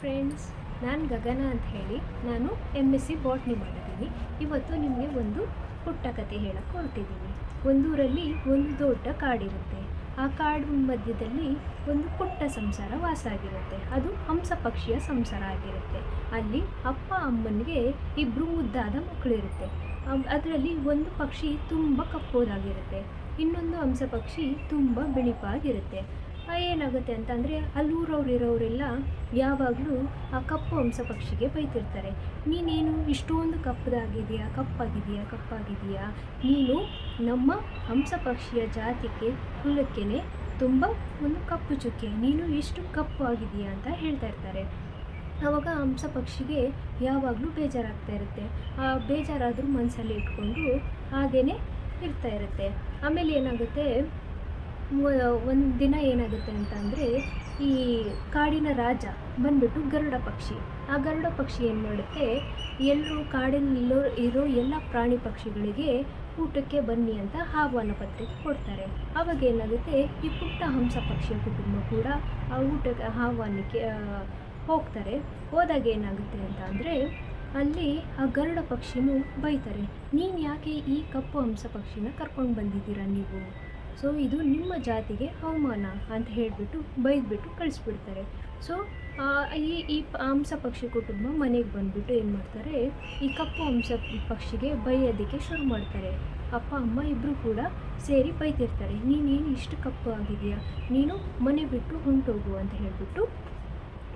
Friends ನಾನು ಗಗನ ಅಂತ ಹೇಳಿ ನಾನು ಎಂ ಎಸ್ ಸಿ ಬಾಟ್ನಿ ಮಾಡಿದ್ದೀನಿ. ಇವತ್ತು ನಿಮಗೆ ಒಂದು ಪುಟ್ಟ ಕತೆ ಹೇಳಕ್ಕೆ ಹೊರಟಿದ್ದೀನಿ. ಒಂದೂರಲ್ಲಿ ಒಂದು ದೊಡ್ಡ ಕಾಡಿರುತ್ತೆ. ಆ ಕಾಡು ಮಧ್ಯದಲ್ಲಿ ಒಂದು ಪುಟ್ಟ ಸಂಸಾರ ವಾಸ ಆಗಿರುತ್ತೆ ಅದು ಹಂಸ ಪಕ್ಷಿಯ ಸಂಸಾರ ಆಗಿರುತ್ತೆ. ಅಲ್ಲಿ ಅಪ್ಪ ಅಮ್ಮನಿಗೆ ಇಬ್ಬರು ಮುದ್ದಾದ ಮಕ್ಕಳಿರುತ್ತೆ. ಅದರಲ್ಲಿ ಒಂದು ಪಕ್ಷಿ ತುಂಬ ಕಪ್ಪೋದಾಗಿರುತ್ತೆ. ಇನ್ನೊಂದು ಹಂಸ ಪಕ್ಷಿ ತುಂಬ ಬಿಳಿಪಾಗಿರುತ್ತೆ. ಏನಾಗುತ್ತೆ ಅಂತಂದರೆ ಅಲ್ಲೂರವ್ರು ಇರೋರೆಲ್ಲ ಯಾವಾಗಲೂ ಆ ಕಪ್ಪು ಹಂಸ ಪಕ್ಷಿಗೆ ಬೈತಿರ್ತಾರೆ. ನೀನೇನು ಇಷ್ಟೊಂದು ಕಪ್ಪದಾಗಿದೆಯಾ ಕಪ್ಪಾಗಿದೆಯಾ ಕಪ್ಪಾಗಿದೆಯಾ ನೀನು ನಮ್ಮ ಹಂಸ ಪಕ್ಷಿಯ ಜಾತಿಗೆ ಕುಲಕ್ಕೇ ತುಂಬ ಒಂದು ಕಪ್ಪು ಚುಕ್ಕೆ. ನೀನು ಎಷ್ಟು ಕಪ್ಪು ಆಗಿದೆಯಾ ಅಂತ ಹೇಳ್ತಾ ಇರ್ತಾರೆ. ಆವಾಗ ಹಂಸ ಪಕ್ಷಿಗೆ ಯಾವಾಗಲೂ ಬೇಜಾರಾಗ್ತಾ ಇರುತ್ತೆ. ಆ ಬೇಜಾರಾದರೂ ಮನಸ್ಸಲ್ಲಿ ಇಟ್ಕೊಂಡು ಹಾಗೇ ಇರ್ತಾ ಇರುತ್ತೆ. ಆಮೇಲೆ ಏನಾಗುತ್ತೆ? ಒಂದು ದಿನ ಏನಾಗುತ್ತೆ ಅಂತ ಅಂದರೆ, ಈ ಕಾಡಿನ ರಾಜ ಬಂದ್ಬಿಟ್ಟು ಗರುಡ ಪಕ್ಷಿ. ಆ ಗರುಡ ಪಕ್ಷಿ ಏನು ಮಾಡುತ್ತೆ? ಎಲ್ಲರೂ ಕಾಡಿನಲ್ಲಿರೋ ಇರೋ ಎಲ್ಲ ಪ್ರಾಣಿ ಪಕ್ಷಿಗಳಿಗೆ ಊಟಕ್ಕೆ ಬನ್ನಿ ಅಂತ ಆಹ್ವಾನ ಪತ್ರಿಕೆ ಕೊಡ್ತಾರೆ. ಆವಾಗ ಏನಾಗುತ್ತೆ? ಈ ಪುಟ್ಟ ಹಂಸ ಪಕ್ಷಿಯ ಕುಟುಂಬ ಕೂಡ ಆ ಊಟಕ್ಕೆ ಆಹ್ವಾನಕ್ಕೆ ಹೋಗ್ತಾರೆ. ಹೋದಾಗ ಏನಾಗುತ್ತೆ ಅಂತ ಅಲ್ಲಿ ಆ ಗರುಡ ಪಕ್ಷಿನೂ ಬೈತಾರೆ. ನೀನು ಯಾಕೆ ಈ ಕಪ್ಪು ಹಂಸ ಪಕ್ಷಿನ ಕರ್ಕೊಂಡು ಬಂದಿದ್ದೀರಾ ನೀವು? ಸೊ ಇದು ನಿಮ್ಮ ಜಾತಿಗೆ ಅವಮಾನ ಅಂತ ಹೇಳಿಬಿಟ್ಟು ಬೈದ್ಬಿಟ್ಟು ಕಳಿಸ್ಬಿಡ್ತಾರೆ. ಸೊ ಈ ಈ ಹಂಸ ಪಕ್ಷಿ ಕುಟುಂಬ ಮನೆಗೆ ಬಂದುಬಿಟ್ಟು ಏನು ಮಾಡ್ತಾರೆ? ಈ ಕಪ್ಪು ಹಂಸ ಪಕ್ಷಿಗೆ ಬೈಯೋದಕ್ಕೆ ಶುರು ಮಾಡ್ತಾರೆ. ಅಪ್ಪ, ಅಮ್ಮ ಇಬ್ಬರು ಕೂಡ ಸೇರಿ ಬೈತಿರ್ತಾರೆ. ನೀನೇನು ಇಷ್ಟು ಕಪ್ಪು ಆಗಿದೆಯಾ? ನೀನು ಮನೆ ಬಿಟ್ಟು ಹೊಂಟೋಗು ಅಂತ ಹೇಳಿಬಿಟ್ಟು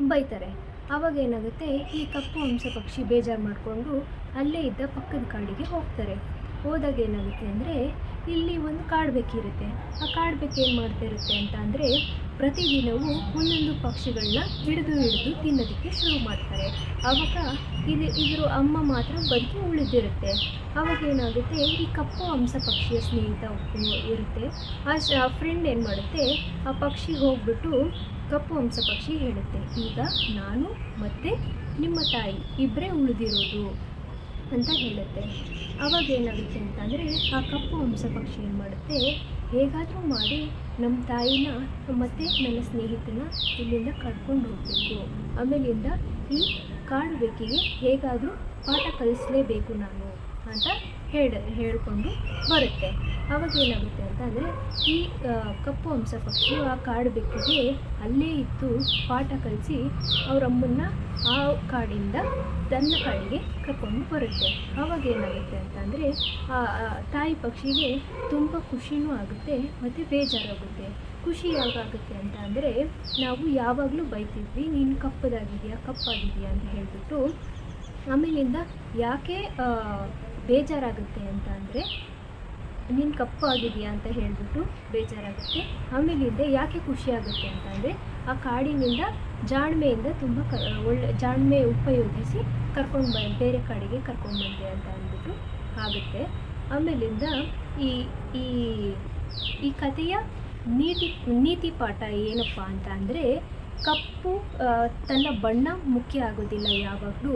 ಬೈತಾರೆ. ಆವಾಗ ಏನಾಗುತ್ತೆ? ಈ ಕಪ್ಪು ಹಂಸ ಪಕ್ಷಿ ಬೇಜಾರು ಮಾಡಿಕೊಂಡು ಅಲ್ಲೇ ಇದ್ದ ಪಕ್ಕದ ಕಾಡಿಗೆ ಹೋಗ್ತಾರೆ. ಹೋದಾಗ ಏನಾಗುತ್ತೆ ಅಂದರೆ ಇಲ್ಲಿ ಒಂದು ಕಾಡು ಬೆಕ್ಕಿರುತ್ತೆ ಆ ಕಾಡು ಬೆಕ್ಕು ಏನು ಮಾಡ್ತಾ ಇರುತ್ತೆ ಅಂತ ಅಂದರೆ ಪ್ರತಿದಿನವೂ ಒಂದೊಂದು ಪಕ್ಷಿಗಳನ್ನ ಹಿಡಿದು ಹಿಡಿದು ತಿನ್ನೋದಕ್ಕೆ ಶುರು ಮಾಡ್ತಾರೆ. ಆವಾಗ ಇದು ಇದ್ರ ಅಮ್ಮ ಮಾತ್ರ ಬದುಕಿ ಉಳಿದಿರುತ್ತೆ. ಆವಾಗ ಏನಾಗುತ್ತೆ, ಈ ಕಪ್ಪು ಹಂಸ ಪಕ್ಷಿಯ ಸ್ನೇಹಿತ ಇರುತ್ತೆ. ಆ ಫ್ರೆಂಡ್ ಏನು ಮಾಡುತ್ತೆ, ಆ ಪಕ್ಷಿ ಹೋಗ್ಬಿಟ್ಟು ಕಪ್ಪು ಹಂಸ ಪಕ್ಷಿ ಹೇಳುತ್ತೆ. ಈಗ ನಾನು ಮತ್ತು ನಿಮ್ಮ ತಾಯಿ ಇಬ್ಬರೇ ಉಳಿದಿರೋದು. ಅಂತ ಹೇಳುತ್ತೆ. ಆವಾಗ ಏನಾಗುತ್ತೆ ಅಂತಂದರೆ ಆ ಕಪ್ಪು ಹಂಸ ಪಕ್ಷಿ ಏನು ಮಾಡುತ್ತೆ? ಹೇಗಾದರೂ ಮಾಡಿ ನಮ್ಮ ತಾಯಿನ, ಮತ್ತು ನನ್ನ ಸ್ನೇಹಿತನ ಇಲ್ಲಿಂದ ಕರ್ಕೊಂಡು ಹೋಗಬೇಕು. ಆಮೇಲಿಂದ ಈ ಕಾಡು ಬೆಕ್ಕಿಗೆ ಹೇಗಾದರೂ ಪಾಠ ಕಲಿಸಲೇಬೇಕು ನಾನು ಅಂತ ಹೇಳ, ಹೇಳಿಕೊಂಡು ಬರುತ್ತೆ. ಆವಾಗ ಏನಾಗುತ್ತೆ ಅಂತ ಅಂದರೆ ಈ ಕಪ್ಪು ಹಂಸ ಪಕ್ಷಿ ಆ ಕಾಡು ಬೆಕ್ಕಿಗೆ ಅಲ್ಲೇ ಇದ್ದು ಪಾಠ ಕಲಿಸಿ ಅವರಮ್ಮನ್ನ ಆ ಕಾಡಿಂದ ತನ್ನ ಕಾಡಿಗೆ ಕರ್ಕೊಂಡು ಬರುತ್ತೆ. ಆವಾಗ ಏನಾಗುತ್ತೆ ಅಂತಂದರೆ ಆ ಆ, ತಾಯಿ ಪಕ್ಷಿಗೆ ತುಂಬ ಖುಷಿನೂ ಆಗುತ್ತೆ ಮತ್ತು ಬೇಜಾರಾಗುತ್ತೆ. ಖುಷಿ ಯಾವಾಗುತ್ತೆ ಅಂತ ಅಂದರೆ, ನಾವು ಯಾವಾಗಲೂ ಬೈತಿದ್ವಿ, ನೀನು ಕಪ್ಪದಾಗಿದೆಯಾ, ಕಪ್ಪಾಗಿದೆಯಾ ಅಂತ ಹೇಳಿಬಿಟ್ಟು ಆಮೇಲಿಂದ ಯಾಕೆ ಬೇಜಾರಾಗುತ್ತೆ ಅಂತ ಅಂದರೆ ನೀನು ಕಪ್ಪು ಆಗಿದೆಯಾ ಅಂತ ಹೇಳಿಬಿಟ್ಟು ಬೇಜಾರಾಗುತ್ತೆ. ಆಮೇಲಿಂದ ಯಾಕೆ ಖುಷಿ ಆಗುತ್ತೆ ಅಂತ ಅಂದರೆ ಆ ಕಾಡಿನಿಂದ ಜಾಣ್ಮೆಯಿಂದ ತುಂಬ ಕ ಒಳ್ಳೆ ಜಾಣ್ಮೆ ಉಪಯೋಗಿಸಿ ಕರ್ಕೊಂಡು ಬ ಬೇರೆ ಕಾಡಿಗೆ ಕರ್ಕೊಂಡು ಬಂದೆ ಅಂತ ಅಂದ್ಬಿಟ್ಟು ಆಗುತ್ತೆ. ಆಮೇಲಿಂದ ಈ ಈ ಈ ಕಥೆಯ ನೀತಿ ನೀತಿ ಪಾಠ ಏನಪ್ಪ ಅಂತ ಅಂದರೆ ಕಪ್ಪು ತನ್ನ ಬಣ್ಣ ಮುಖ್ಯ ಆಗೋದಿಲ್ಲ ಯಾವಾಗಲೂ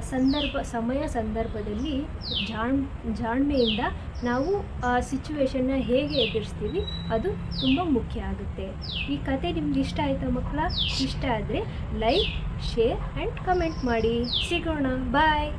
ಸಂದರ್ಭ, ಸಮಯ ಸಂದರ್ಭದಲ್ಲಿ ಜಾಣ್, ಜಾಣ್ಮೆಯಿಂದ ನಾವು ಆ ಸಿಚುವೇಶನ್ನ ಹೇಗೆ ಎದುರಿಸ್ತೀವಿ, ಅದು ತುಂಬ ಮುಖ್ಯ ಆಗುತ್ತೆ. ಈ ಕತೆ ನಿಮ್ಗೆ ಇಷ್ಟ ಆಯಿತಾ ಮಕ್ಕಳ? ಇಷ್ಟ ಆದರೆ ಲೈಕ್ ಶೇರ್ ಆ್ಯಂಡ್ ಕಮೆಂಟ್ ಮಾಡಿ. ಸಿಗೋಣ. ಬಾಯ್